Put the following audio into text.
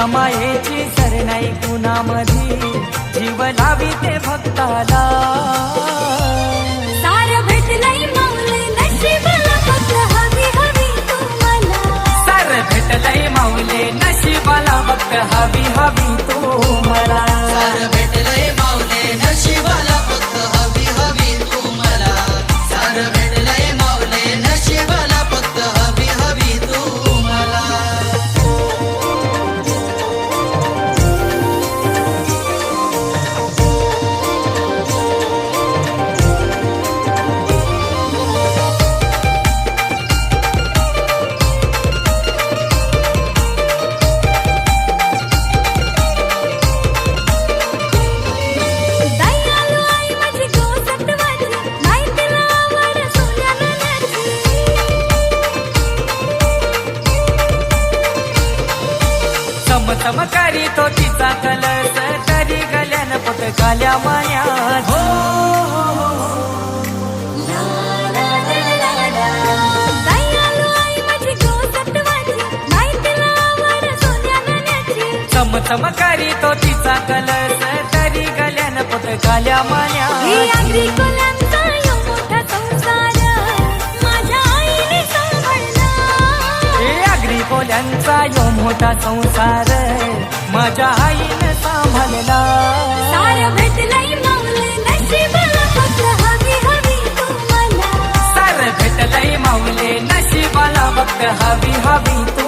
तुझ्या मायेची सरणाई कुणामध्ये जीव लावी ते भक्ताला. सार माऊले नशिबाला फक्त हवी हवी हवी तू. चमकारी तो तिचा कलस तरी गल्यान पट गाल्या माया. हो, हो, हो, हो. चमकारी तो तिचा कलस तरी गल्यान पट गाल्या माया आमचा यो मोठा संसार माझ्या आईने सांभाळला. माऊले नशिबाला फक्त हवी हवी